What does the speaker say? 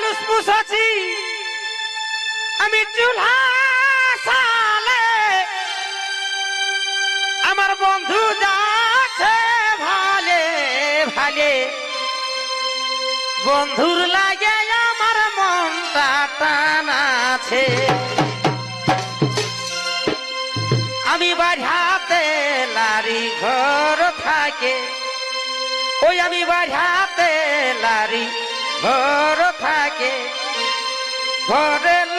বালুস মুসাছি আমি চুলহা আমার বন্ধু যাচ্ছে ভালে ভালে। বন্ধুর লাগে আমার মনটা টানাছে আমি বাড়াতে লারি ঘর থাকে। ওই আমি বাড়াতে লারি ঘর থাকে ঘরে